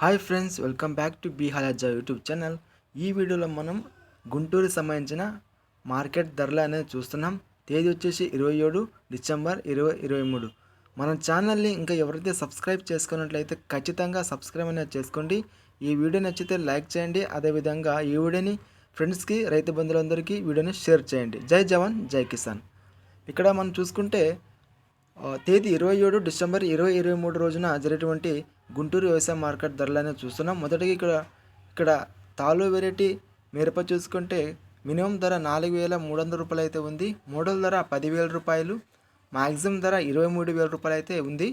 Hi friends welcome back to బీహాలజా YouTube channel. ఈ వీడియోలో మనం గుంటూరు సంబంధించిన మార్కెట్ ధరలు అనేది చూస్తున్నాం. తేదీ వచ్చేసి ఇరవై ఏడు డిసెంబర్ ఇరవై ఇరవై మూడు. మన ఛానల్ని ఇంకా ఎవరైతే సబ్స్క్రైబ్ చేసుకున్నట్లయితే ఖచ్చితంగా సబ్స్క్రైబ్ అనేది చేసుకోండి. ఈ వీడియో నచ్చితే లైక్ చేయండి. అదేవిధంగా ఈ వీడియోని ఫ్రెండ్స్కి రైతు బంధువులందరికీ వీడియోని షేర్ చేయండి. జై జవాన్ జై కిసాన్. ఇక్కడ మనం చూసుకుంటే తేదీ ఇరవై ఏడు డిసెంబర్ ఇరవై ఇరవై మూడు రోజున జరిగేటువంటి గుంటూరు వ్యవసాయ మార్కెట్ ధరలనే చూస్తున్నాం. మొదటిగా ఇక్కడ ఇక్కడ తాలు వెరైటీ మిరప చూసుకుంటే మినిమం ధర నాలుగు వేల మూడు వందల రూపాయలు అయితే ఉంది. మోడల్ ధర పదివేల రూపాయలు. మ్యాక్సిమం ధర ఇరవై మూడు వేల రూపాయలు అయితే ఉంది.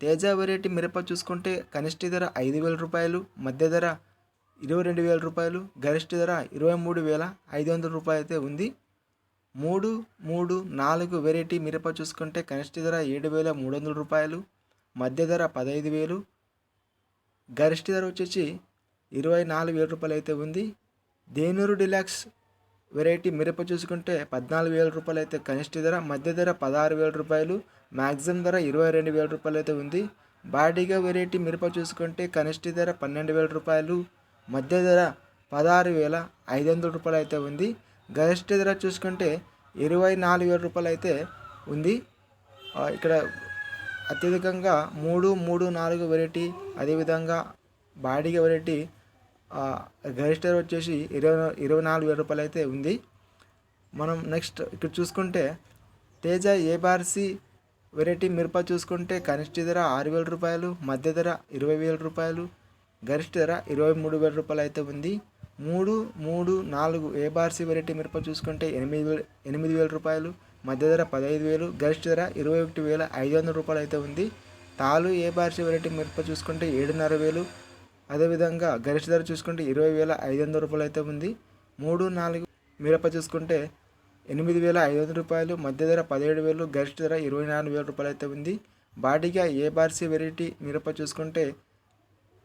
తేజ వెరైటీ మిరప చూసుకుంటే కనిష్ట ధర ఐదు వేల రూపాయలు మధ్య ధర ఇరవై రెండు వేల రూపాయలు గరిష్ట ధర ఇరవై మూడు వేల ఐదు వందల రూపాయలు అయితే ఉంది. మూడు మూడు నాలుగు వెరైటీ మిరప చూసుకుంటే కనిష్ట ధర ఏడు వేల మూడు వందల రూపాయలు మధ్య ధర పదహైదు వేలు గరిష్ట ధర వచ్చేసి ఇరవై నాలుగు వేల రూపాయలు అయితే ఉంది. దేనూరు డిలాక్స్ వెరైటీ మిరప చూసుకుంటే పద్నాలుగు వేల రూపాయలు అయితే కనిష్ట ధర మధ్య ధర పదహారు వేల రూపాయలు మ్యాక్సిమం ధర ఇరవై రెండు వేల రూపాయలు అయితే ఉంది. బాడీగా వెరైటీ మిరప చూసుకుంటే కనిష్ట ధర పన్నెండు వేల రూపాయలు మధ్య ధర పదహారు వేల ఐదు వందల రూపాయలు అయితే ఉంది. గరిష్ట ధర చూసుకుంటే ఇరవై నాలుగు వేల రూపాయలు అయితే ఉంది ఇక్కడ అత్యధికంగా మూడు మూడు నాలుగు వెరైటీ అదేవిధంగా బాడీగా వెరైటీ గరిష్ట వచ్చేసి ఇరవై ఇరవై నాలుగు వేల రూపాయలు అయితే ఉంది. మనం నెక్స్ట్ ఇక్కడ చూసుకుంటే తేజ ఏబార్సి వెరైటీ మిరప చూసుకుంటే కనిష్ట ధర ఆరు వేల రూపాయలు మధ్య ధర ఇరవై వేల రూపాయలు గరిష్ట ధర ఇరవై మూడు వేల రూపాయలు అయితే ఉంది. మూడు మూడు నాలుగు ఏబార్సి వెరైటీ మిరప చూసుకుంటే ఎనిమిది వేలు ఎనిమిది వేల రూపాయలు మధ్య ధర పదహైదు వేలు గరిష్ట ధర ఇరవై ఒకటి వేల ఐదు వందల రూపాయలు అయితే ఉంది. తాలు ఏబార్సి వెరైటీ మిరప చూసుకుంటే ఏడున్నర వేలు అదేవిధంగా గరిష్ట ధర చూసుకుంటే ఇరవై వేల ఐదు వందల రూపాయలు అయితే ఉంది. మూడు నాలుగు మిరప చూసుకుంటే ఎనిమిది వేల ఐదు వందల రూపాయలు మధ్య ధర పదిహేడు వేలు గరిష్ట ధర ఇరవై నాలుగు వేల రూపాయలు అయితే ఉంది. బాడీగా ఏ బార్సీ వెరైటీ మిరప చూసుకుంటే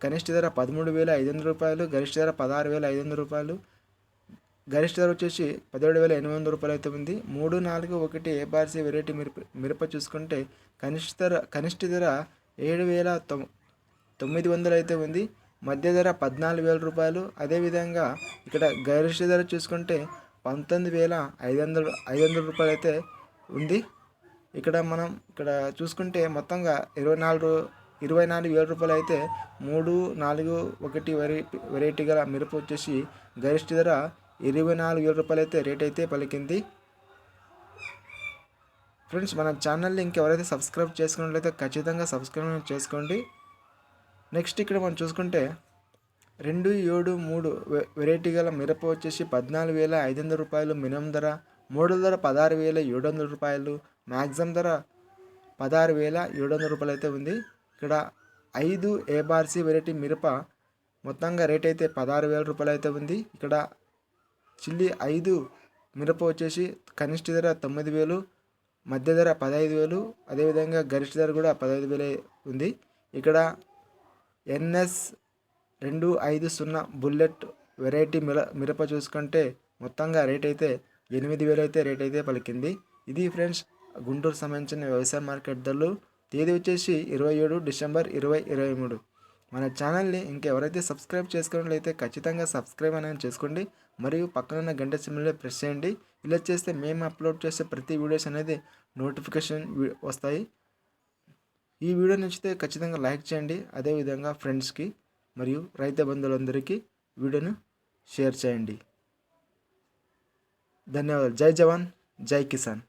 కనిష్ట ధర పదమూడు వేల ఐదు వందల రూపాయలు గరిష్ట ధర పదహారు వేల ఐదు వందల రూపాయలు. గరిష్ట ధర వచ్చేసి పదిహేడు వేల ఎనిమిది వందల రూపాయలు అయితే ఉంది. మూడు నాలుగు ఒకటి ఏ వెరైటీ మిరప మిరప చూసుకుంటే కనిష్ట ధర కనిష్ట ధర ఏడు వేల తొమ్ తొమ్మిది వందలు అయితే ఉంది. మధ్య ధర పద్నాలుగు వేల రూపాయలు. అదేవిధంగా ఇక్కడ గరిష్ట ధర చూసుకుంటే పంతొమ్మిది వేల ఐదు వందలు ఐదు వందల రూపాయలు అయితే ఉంది. ఇక్కడ మనం ఇక్కడ చూసుకుంటే మొత్తంగా ఇరవై నాలుగు ఇరవై నాలుగు వేల రూపాయలు అయితే మూడు నాలుగు ఒకటి వెరై వెరైటీ గల మిరప వచ్చేసి గరిష్ట ధర ఇరవై నాలుగు వేల రూపాయలు అయితే రేట్ అయితే పలికింది. ఫ్రెండ్స్ మన ఛానల్ని ఇంకెవరైతే సబ్స్క్రైబ్ చేసుకున్నట్లయితే ఖచ్చితంగా సబ్స్క్రైబ్ చేసుకోండి. నెక్స్ట్ ఇక్కడ మనం చూసుకుంటే రెండు ఏడు మూడు వె- వెరైటీ గల మిరప వచ్చేసి పద్నాలుగు వేల ఐదు వందల రూపాయలు మినిమం ధర మూడు ధర పదహారు వేల ఏడు వందల రూపాయలు మ్యాక్సిమం ధర పదహారు వేల ఏడు వందల రూపాయలు అయితే ఉంది. ఇక్కడ ఐదు ఏబార్సీ వెరైటీ మిరప మొత్తంగా రేట్ అయితే పదహారు వేల రూపాయలు అయితే ఉంది. ఇక్కడ చిల్లి ఐదు మిరప వచ్చేసి కనిష్ట ధర తొమ్మిది వేలు మధ్య ధర పదహైదు వేలు అదేవిధంగా గరిష్ట ధర కూడా పదహైదు వేలే ఉంది. ఇక్కడ ఎన్ఎస్ రెండు ఐదు సున్నా బుల్లెట్ వెరైటీ మిర మిరప చూసుకుంటే మొత్తంగా రేట్ అయితే ఎనిమిది వేలు అయితే రేట్ అయితే పలికింది. ఇది ఫ్రెండ్స్ గుంటూరు సంబంధించిన వ్యవసాయ మార్కెట్ ధరలు. తేదీ వచ్చేసి ఇరవై ఏడు డిసెంబర్ ఇరవై ఇరవై మూడు. మన ఛానల్ని ఇంకెవరైతే సబ్స్క్రైబ్ చేసుకున్నట్లయితే ఖచ్చితంగా సబ్స్క్రైబ్ అనేది చేసుకోండి. మరియు పక్కనున్న గంట సిమ్లో ప్రెస్ చేయండి. ఇలా చేస్తే మేము అప్లోడ్ చేసే ప్రతి వీడియోస్ అనేది నోటిఫికేషన్ వస్తాయి. ఈ వీడియో నచ్చితే ఖచ్చితంగా లైక్ చేయండి. అదేవిధంగా ఫ్రెండ్స్కి మరియు రైతు బంధువులందరికీ వీడియోను షేర్ చేయండి. ధన్యవాదాలు. జై జవాన్. జై కిసాన్.